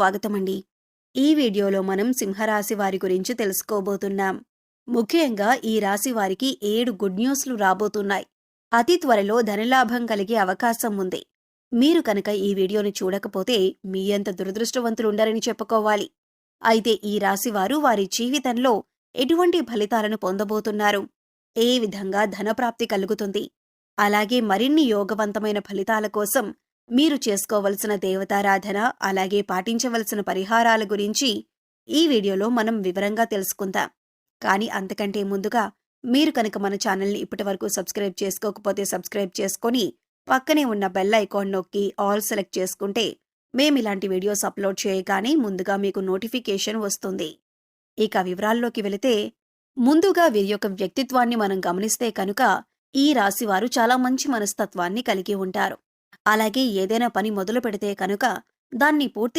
స్వాగతమండి. ఈ వీడియోలో మనం సింహరాశి వారి గురించి తెలుసుకోబోతున్నాం. ముఖ్యంగా ఈ రాశి వారికి ఏడు గుడ్ న్యూస్లు రాబోతున్నాయి. అతి త్వరలో ధనలాభం కలిగే అవకాశం ఉంది. మీరు కనుక ఈ వీడియోను చూడకపోతే మీ అంత దురదృష్టవంతులుండరని చెప్పుకోవాలి. అయితే ఈ రాశివారు వారి జీవితంలో ఎటువంటి ఫలితాలను పొందబోతున్నారు? ఏ విధంగా ధనప్రాప్తి కలుగుతుంది? అలాగే మరిన్ని యోగవంతమైన ఫలితాల కోసం మీరు చేసుకోవలసిన దేవతారాధన అలాగే పాటించవలసిన పరిహారాల గురించి ఈ వీడియోలో మనం వివరంగా తెలుసుకుందాం. కానీ అంతకంటే ముందుగా మీరు కనుక మన ఛానల్ని ఇప్పటివరకు సబ్స్క్రైబ్ చేసుకోకపోతే సబ్స్క్రైబ్ చేసుకొని పక్కనే ఉన్న బెల్ ఐకాన్ నొక్కి ఆల్ సెలెక్ట్ చేసుకుంటే మేము ఇలాంటి వీడియోస్ అప్లోడ్ చేయగానే ముందుగా మీకు నోటిఫికేషన్ వస్తుంది. ఇక వివరాల్లోకి వెళితే ముందుగా వీరి యొక్క వ్యక్తిత్వాన్ని మనం గమనిస్తే కనుక ఈ రాశివారు చాలా మంచి మనస్తత్వాన్ని కలిగి ఉంటారు. అలాగే ఏదైనా పని మొదలు పెడితే కనుక దాన్ని పూర్తి